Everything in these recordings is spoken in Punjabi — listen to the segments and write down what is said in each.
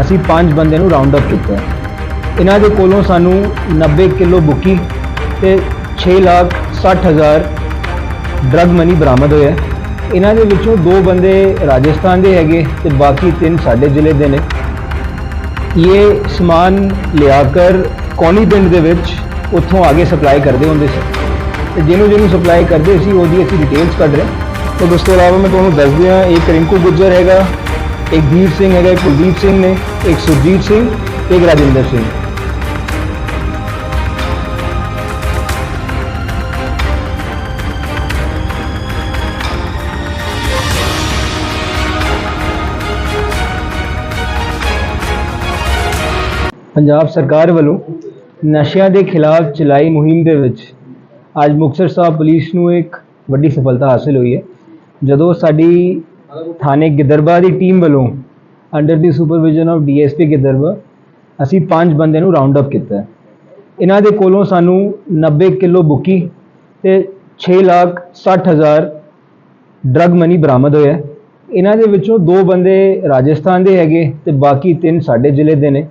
ਅਸੀਂ ਪੰਜ ਬੰਦੇ ਨੂੰ ਰਾਉਂਡ ਅਪ ਕੀਤਾ। ਇਹਨਾਂ ਦੇ ਕੋਲੋਂ ਸਾਨੂੰ 90 ਕਿਲੋ ਬੁੱਕੀ ਤੇ 6 ਲੱਖ 60 ਹਜ਼ਾਰ ਡਰਗ ਮਨੀ ਬਰਾਮਦ ਹੋਇਆ। ਇਹਨਾਂ ਦੇ ਵਿੱਚੋਂ ਦੋ ਬੰਦੇ ਰਾਜਸਥਾਨ ਦੇ ਹੈਗੇ ਤੇ ਬਾਕੀ ਤਿੰਨ ਸਾਡੇ ਜ਼ਿਲ੍ਹੇ ਦੇ ਨੇ। ਇਹ ਸਮਾਨ ਲਿਆ ਕਰ ਕੌਣੀ ਪਿੰਡ ਦੇ ਵਿੱਚ, ਉੱਥੋਂ ਆਗੇ ਸਪਲਾਈ ਕਰਦੇ ਹੁੰਦੇ ਸੀ। ਤੇ ਜਿਹਨੂੰ ਜਿਹਨੂੰ ਸਪਲਾਈ ਕਰਦੇ ਸੀ, ਉਹਦੀ ਅਸੀਂ ਡਿਟੇਲਸ ਕੱਢ ਰਹੇ ਤੇ ਉਸ ਤੋਂ ਇਲਾਵਾ ਮੈਂ ਤੁਹਾਨੂੰ ਦੱਸ ਦਿਆਂ ਇੱਕ ਰਿੰਕੂ ਗੁੱਜਰ ਹੈਗਾ ਇੱਕ ਵੀਰ ਸਿੰਘ ਹੈਗਾ ਇੱਕ ਕੁਲਦੀਪ ਸਿੰਘ ਨੇ ਇੱਕ ਸੁਰਜੀਤ ਸਿੰਘ ਇੱਕ ਰਾਜਿੰਦਰ ਸਿੰਘ ਪੰਜਾਬ ਸਰਕਾਰ ਵੱਲੋਂ ਨਸ਼ਿਆਂ ਦੇ ਖਿਲਾਫ ਚਲਾਈ ਮੁਹਿੰਮ ਦੇ ਵਿੱਚ ਅੱਜ ਮੁਕਤਸਰ ਸਾਹਿਬ ਪੁਲਿਸ ਨੂੰ ਇੱਕ ਵੱਡੀ ਸਫਲਤਾ ਹਾਸਲ ਹੋਈ ਹੈ ਜਦੋਂ ਸਾਡੀ ਥਾਣੇ ਗਿੱਦਰਬਾ ਦੀ ਟੀਮ ਵੱਲੋਂ under the supervision of DSP Gidderbaha ਅਸੀਂ ਪੰਜ ਬੰਦੇ ਨੂੰ ਰਾਉਂਡ ਅਪ ਕੀਤਾ ਇਹਨਾਂ ਦੇ ਕੋਲੋਂ ਸਾਨੂੰ 90 ਕਿਲੋ ਬੁੱਕੀ ਤੇ 6 ਲੱਖ 60 ਹਜ਼ਾਰ ਡਰਗ ਮਨੀ ਬਰਾਮਦ ਹੋਇਆ ਇਹਨਾਂ ਦੇ ਵਿੱਚੋਂ ਦੋ ਬੰਦੇ ਰਾਜਸਥਾਨ ਦੇ ਹੈਗੇ ਤੇ ਬਾਕੀ ਤਿੰਨ ਸਾਡੇ ਜ਼ਿਲ੍ਹੇ ਦੇ ਨੇ।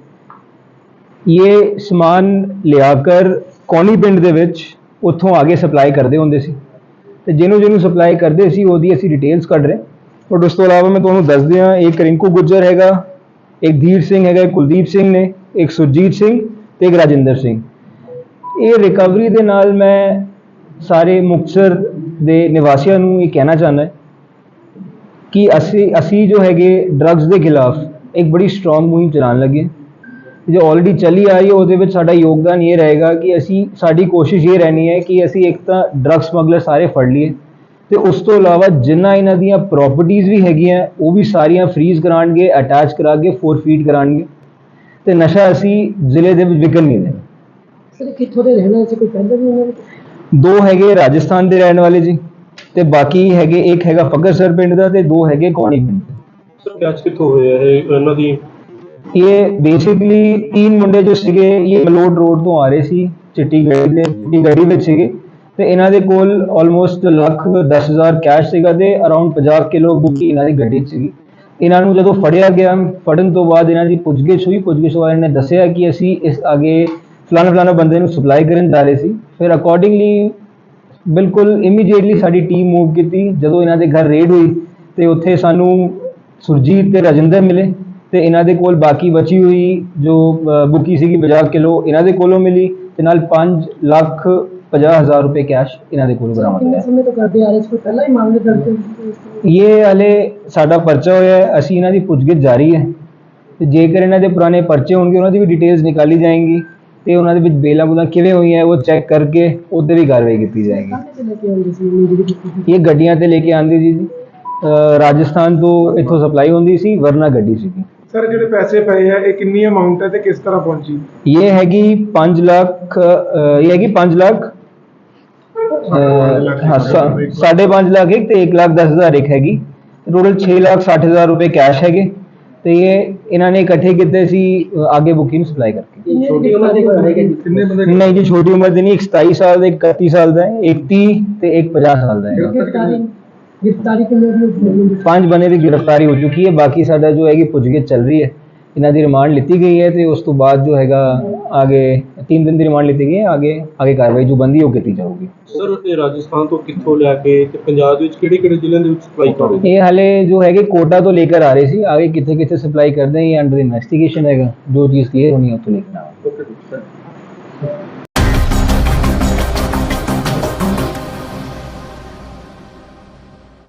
ਇਹ ਸਮਾਨ ਲਿਆ ਕਰ ਕੌਣੀ ਪਿੰਡ ਦੇ ਵਿੱਚ ਉੱਥੋਂ ਆਗੇ ਸਪਲਾਈ ਕਰਦੇ ਹੁੰਦੇ ਸੀ। ਤੇ ਜਿਹਨੂੰ ਜਿਹਨੂੰ ਸਪਲਾਈ ਕਰਦੇ ਸੀ, ਉਹਦੀ ਅਸੀਂ ਡਿਟੇਲਸ ਕੱਢ ਰਹੇ ਬਟ ਉਸ ਤੋਂ ਇਲਾਵਾ ਮੈਂ ਤੁਹਾਨੂੰ ਦੱਸ ਦਿਆਂ ਇੱਕ ਰਿੰਕੂ ਗੁੱਜਰ ਹੈਗਾ, ਇੱਕ ਧੀਰ ਸਿੰਘ ਹੈਗਾ ਕੁਲਦੀਪ ਸਿੰਘ ਨੇ, ਇੱਕ ਸੁਰਜੀਤ ਸਿੰਘ ਤੇ ਇੱਕ ਰਾਜਿੰਦਰ ਸਿੰਘ। ਇਹ ਰਿਕਵਰੀ ਦੇ ਨਾਲ ਮੈਂ ਸਾਰੇ ਮੁਕਤਸਰ ਦੇ ਨਿਵਾਸੀਆਂ ਨੂੰ ਇਹ ਕਹਿਣਾ ਚਾਹੁੰਦਾ ਕਿ ਅਸੀਂ ਅਸੀਂ ਜੋ ਹੈਗੇ ਡਰੱਗਸ ਦੇ ਖਿਲਾਫ ਇੱਕ ਬੜੀ ਸਟਰੋਂਗ ਮੁਹਿੰਮ ਚਲਾਉਣ ਲੱਗੇ ਜੋ ਆਲਰੇਡੀ ਚੱਲੀ ਆ ਰਹੀ ਹੈ, ਉਹਦੇ ਵਿੱਚ ਸਾਡਾ ਯੋਗਦਾਨ ਇਹ ਰਹੇਗਾ ਕਿ ਅਸੀਂ, ਸਾਡੀ ਕੋਸ਼ਿਸ਼ ਇਹ ਰਹਿਣੀ ਹੈ ਕਿ ਅਸੀਂ ਇੱਕ ਤਾਂ ਡਰੱਗ ਸਮਗਲਰ ਸਾਰੇ ਫੜ ਲਈਏ। ਤੇ ਉਸ ਤੋਂ ਇਲਾਵਾ ਜਿੰਨਾ ਇਹਨਾਂ ਦੀਆਂ ਪ੍ਰਾਪਰਟੀਆਂ ਵੀ ਹੈਗੀਆਂ ਉਹ ਵੀ ਸਾਰੀਆਂ ਫ੍ਰੀਜ਼ ਕਰਾਣਗੇ ਅਟੈਚ ਕਰਾ ਕੇ ਫੋਰਫੀਟ ਕਰਾਣਗੇ ਤੇ ਨਸ਼ਾ ਅਸੀਂ ਜ਼ਿਲ੍ਹੇ ਦੇ ਵਿੱਚ ਵਿਕਣ ਨਹੀਂ ਦੇਣਾ। ਸਰ ਕਿੱਥੋਂ ਦੇ ਰਹਿਣਾ ਸੀ? ਕੋਈ ਪਹਿਲਾਂ ਵੀ ਉਹਨਾਂ ਨੇ? ਦੋ ਹੈਗੇ ਰਾਜਸਥਾਨ ਦੇ ਰਹਿਣ ਵਾਲੇ ਜੀ ਤੇ ਬਾਕੀ ਹੈਗੇ ਇੱਕ ਹੈਗਾ ਫਗਰਸਰ ਪਿੰਡ ਦਾ ਤੇ ਦੋ ਹੈਗੇ ਕੌਣੀ ਪਿੰਡ ਦੇ। ਸਰ ਕੈਚ ਕਿੱਥੋਂ ਹੋਇਆ ਇਹ? ਇਹਨਾਂ ਦੀ ਇਹ ਬੇਸਿਕਲੀ ਤਿੰਨ ਮੁੰਡੇ ਜੋ ਸੀਗੇ ਇਹ ਮਲੋਡ ਰੋਡ ਤੋਂ ਆ ਰਹੇ ਸੀ ਚਿੱਟੀ ਗੱਡੀ ਦੇ ਚਿੱਟੀ ਗੱਡੀ ਵਿੱਚ ਸੀਗੇ। ਤੇ ਇਹਨਾਂ ਦੇ ਕੋਲ ਆਲਮੋਸਟ ਲੱਖ 10000 ਕੈਸ਼ ਸੀਗਾ ਤੇ ਅਰਾਊਂਡ 50 ਕਿਲੋ ਬੁੱਕੀ ਇਹਨਾਂ ਦੀ ਗੱਡੀ 'ਚ ਸੀਗੀ। ਇਹਨਾਂ ਨੂੰ ਜਦੋਂ ਫੜਿਆ ਗਿਆ, ਫੜਨ ਤੋਂ ਬਾਅਦ ਇਹਨਾਂ ਦੀ ਪੁੱਛਗਿੱਛ ਹੋਈ, ਪੁੱਛਗਿੱਛ ਵਾਲਿਆਂ ਨੇ ਦੱਸਿਆ ਕਿ ਅਸੀਂ ਇਸ ਅੱਗੇ ਫਲਾਣਾ ਫਲਾਣਾ ਬੰਦੇ ਨੂੰ ਸਪਲਾਈ ਕਰਨ ਜਾ ਰਹੇ ਸੀ। ਫਿਰ ਅਕੋਰਡਿੰਗਲੀ ਬਿਲਕੁਲ ਇਮੀਡੀਏਟਲੀ ਸਾਡੀ ਟੀਮ ਮੂਵ ਕੀਤੀ। ਜਦੋਂ ਇਹਨਾਂ ਦੇ ਘਰ ਰੇਡ ਹੋਈ ਤੇ ਉੱਥੇ ਸਾਨੂੰ ਸੁਰਜੀਤ ਤੇ ਰਾਜਿੰਦਰ ਮਿਲੇ ਤੇ ਇਹਨਾਂ ਦੇ ਕੋਲ ਬਾਕੀ ਬਚੀ ਹੋਈ ਜੋ ਬੁੱਕੀ ਸੀਗੀ 50 ਕਿਲੋ, ਇਹਨਾਂ ਦੇ ਕੋਲੋਂ ਮਿਲੀ ਤੇ ਨਾਲ 5 ਲੱਖ 50 ਹਜ਼ਾਰ ਰੁਪਏ ਕੈਸ਼ ਇਹਨਾਂ ਦੇ ਕੋਲੋਂ ਬਰਾਮਦ ਹੋਇਆ। ਸਮੇਂ ਤੋਂ ਕਰਦੇ ਆ ਰਹੇ ਸੀ? ਕੋਈ ਪਹਿਲਾਂ ਹੀ ਮਾਮਲੇ ਦਰਜ ਸੀ? ਇਹ ਹਲੇ ਸਾਡਾ ਪਰਚਾ ਹੋਇਆ ਹੈ ਅਸੀਂ ਇਹਨਾਂ ਦੀ ਪੁੱਛਗਿੱਛ ਜਾਰੀ ਹੈ। ਤੇ ਜੇਕਰ ਇਹਨਾਂ ਦੇ ਪੁਰਾਣੇ ਪਰਚੇ ਹੋਣਗੇ ਉਹਨਾਂ ਦੀ ਵੀ ਡਿਟੇਲਸ ਨਿਕਾਲੀ ਜਾਏਂਗੀ ਤੇ ਉਹਨਾਂ ਦੇ ਵਿੱਚ ਬੇਲਾਂ ਬੁਲਾਂ ਕਿਵੇਂ ਹੋਈਆਂ ਉਹ ਚੈੱਕ ਕਰਕੇ ਉਹਦੇ ਵੀ ਕਾਰਵਾਈ ਕੀਤੀ ਜਾਏਗੀ। ਆਉਂਦੇ ਸੀ ਸੀ? ਇਹ ਗੱਡੀਆਂ ਤੇ ਲੈ ਕੇ ਆਂਦੀ ਸੀ ਜੀ। ਰਾਜਸਥਾਨ ਤੋਂ ਇੱਥੋਂ ਸਪਲਾਈ ਹੁੰਦੀ ਸੀ ਵਰਨਾ ਗੱਡੀ ਸੀਗੀ। ਸਰ ਜਿਹੜੇ ਪੈਸੇ ਪਏ ਆ ਇਹ ਕਿੰਨੀ ਅਮਾਉਂਟ ਹੈ ਤੇ ਕਿਸ ਤਰ੍ਹਾਂ ਪਹੁੰਚੀ? ਇਹ ਹੈਗੀ 5 ਲੱਖ ਇਹ ਹੈਗੀ 5 ਲੱਖ ਸਾ- ਸਾਢੇ 5 ਲੱਖ ਇੱਕ ਤੇ 1 ਲੱਖ 10 ਹਜ਼ਾਰ ਇੱਕ ਹੈਗੀ। ਟੋਟਲ 6 ਲੱਖ 60 ਹਜ਼ਾਰ ਰੁਪਏ ਕੈਸ਼ ਹੈਗੇ। ਤੇ ਇਹ ਇਹਨਾਂ ਨੇ ਇਕੱਠੇ ਕੀਤੇ ਸੀ ਅ, ਆਗੇ ਬੁਕਿੰਗ ਸਪਲਾਈ ਕਰਕੇ। ਛੋਟੀ ਉਮਰ ਦੇ ਕਿੰਨੇ ਬੰਦੇ ਨਹੀਂ ਜੀ ਛੋਟੀ ਉਮਰ ਦੇ ਨਹੀਂ ਇੱਕ 27 ਸਾਲ ਦਾ ਇੱਕ 31 ਸਾਲ ਦਾ ਹੈ ਇੱਕ 30 ਤੇ ਇੱਕ 50 ਸਾਲ ਦਾ ਹੈ ਗ੍ਰਿਫਤਾਰੀ ਗ੍ਰਿਫਤਾਰੀ ਕਿੰਨੇ ਦੀ ਹੋਈ? ਹੈ? ਪੰਜ ਬੰਦੇ ਦੀ ਗ੍ਰਿਫਤਾਰੀ ਹੋ ਚੁੱਕੀ ਹੈ ਬਾਕੀ ਸਾਡਾ ਜੋ ਹੈਗੀ ਪੁੱਛਗਿੱਛ ਚੱਲ ਰਹੀ ਹੈ। ਇਹਨਾਂ ਦੀ ਰਿਮਾਂਡ ਲਿੱਤੀ ਗਈ ਹੈ ਤੇ ਉਸ ਤੋਂ ਬਾਅਦ ਜੋ ਹੈਗਾ तीन दिन की रिमांड ली गई है आगे आगे कार्रवाई जो बनती है वो की ਸਰ ਇਹ ਰਾਜਸਥਾਨ ਤੋਂ ਕਿੱਥੋਂ ਲੈ ਕੇ ਤੇ ਪੰਜਾਬ ਦੇ ਵਿੱਚ ਕਿਹੜੇ ਕਿਹੜੇ ਜ਼ਿਲ੍ਹਿਆਂ ਦੇ ਵਿੱਚ ਸਪਲਾਈ ਕਰ ਰਹੇ ਇਹ ਹਾਲੇ ਜੋ ਹੈਗੇ ਕੋਟਾ ਤੋਂ ਲੈ ਕੇ ਆ ਰਹੇ ਸੀ ਆਗੇ ਕਿੱਥੇ ਕਿੱਥੇ ਸਪਲਾਈ ਕਰਦੇ ਇਹ ਅੰਡਰ ਇਨਵੈਸਟੀਗੇਸ਼ਨ ਹੈਗਾ ਜੋ ਚੀਜ਼ ਕਲੀਅਰ ਹੋਣੀ ਹੈ ਉਹ ਤੋਂ ਲੈ ਕੇ ਆਵਾਂਗੇ। ਹੋ